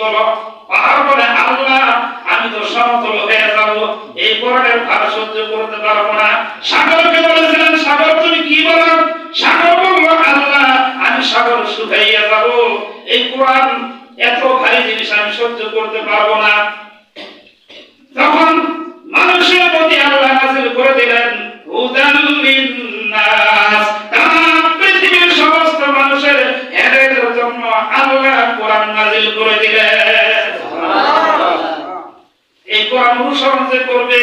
বলো? পাহাড় বলে আল্লাহ আমি তো সমতল হয়ে যাব। এই কোরআনের ভার সহ্য করতে পারব না। সাগরকে বলেছিলেন সাগর, তুমি কি বলো? সাগর বলল, আল্লাহ, আমি সাগর শুকাইয়া যাব। এই কোরআন এত ভারী জিনিস, আমি সহ্য করতে পারব না। তখন মানুষের প্রতি আল্লাহ নাযিল করে দিলেন হুদাল লিন্নাস কোরআন নাযিল করে এই কোরআন অনুসরণ যে করবে,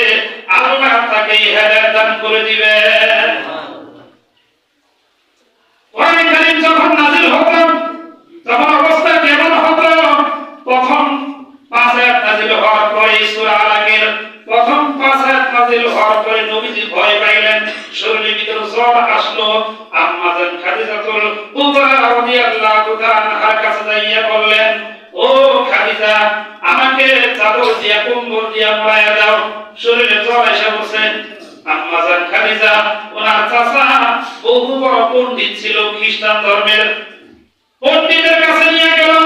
আল্লাহ তাকে হেদায়েত দান করে দিবে। কোরআন কারীম যখন নাযিল হতো তখন অবস্থা কেমন হতো প্রথম পাঁচ আয়াত নাযিল হওয়ার পরে সূরা আলাকের প্রথম পাঁচ আয়াত নাযিল হওয়ার পরে নবীজি ভয় পাইলেন, শরীরের ভিতর জ্বর আসলো। ও খাদিজা, আমাকে শরীরে জ্বর এসে বসে আম্মা ওনার চাচা বহু বড় ছিল খ্রিস্টান ধর্মের পণ্ডিতের কাছে নিয়ে গেলাম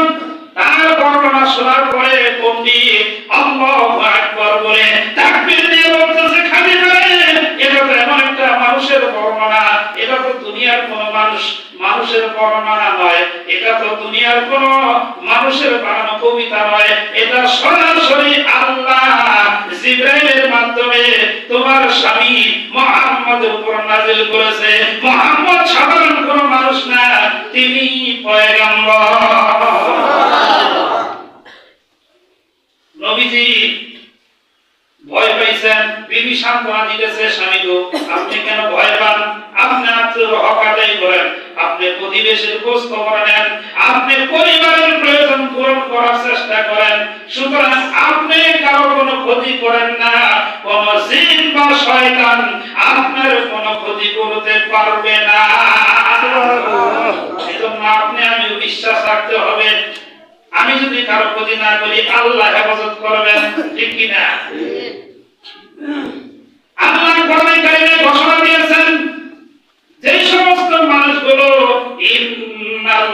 তার বর্ণনা শোনার পরে পণ্ডিত আল্লাহু আকবার বলে তাকবীর দিয়ে বলতেছে খালি করে এটা তো এমন একটা মানুষের বর্ণনা এটা তো দুনিয়ার কোন মানুষ, মানুষের বর্ণনা নয়। এটা তো দুনিয়ার কোন মানুষের বানানো কবিতা নয়। এটা সরাসরি আল্লাহ জিব্রাইলের মাধ্যমে তোমার স্বামী মুহাম্মদের উপর নাযিল করেছে। মুহাম্মদ সাধারণ কোন মানুষ না, তিনি নবীজি ভয় পাইছেন বিবি সান্ত্বনা দিতেছে স্বামী আপনি কেন ভয় পান? আপনি আত্মীয় হক আপনি প্রতিবেশীর খোঁজ খবর নেন। আপনি পরিবারের প্রয়োজন পূরণ করার চেষ্টা করেন। সুতরাং আপনি কারও কোনো ক্ষতি করেন না। কোন জিন বা শয়তান আপনার কোনো ক্ষতি করতে পারবে না। এজন্য আপনি আমি বিশ্বাস রাখতে হবে। আমি যদি কারও ক্ষতি না করি আল্লাহ হেফাজত করবেন ঠিক কি না আল্লাহ কোরআনে কারিমে ঘোষণা দিয়েছেন যে সমস্ত মানুষগুলো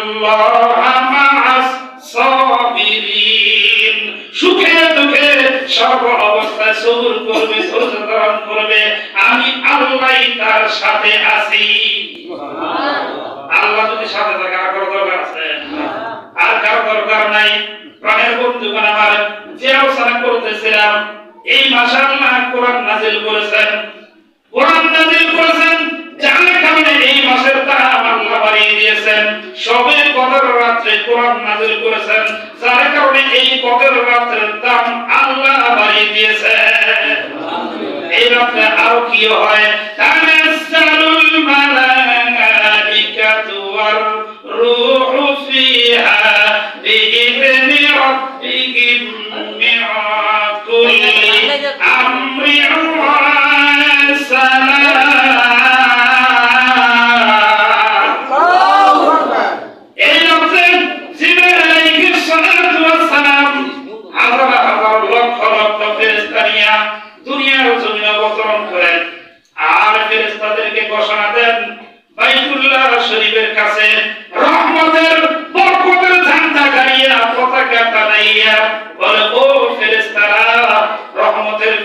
ইন্নাল্লাহা মা'আস সাবিরিন। সুখে দুঃখে সর্ব অবস্থায় সবুর করবে ধৈর্য ধারণ করবে। আমি আল্লাহই তার সাথে আছি। আল্লাহ যদি সাথে থাকে আর কারও দরকার আছে? আর কারও দরকার নাই। প্রাণের বন্ধুগণ আমার যে আলোচনা করতেছিলাম এই মাসে আল্লাহ কোরআন নাজিল করেছেন কোরআন নাজিল করেছেন যার কারণে এই মাসের দাম আল্লাহ বাড়িয়ে দিয়েছেন সবে কদর রাত্রে কোরআন নাজিল করেছেন, যার কারণে এই কদর রাত্রের দাম আল্লাহ বাড়িয়ে দিয়েছেন। এই রাত্রে আরও কি হয়? তানাজ্জালুল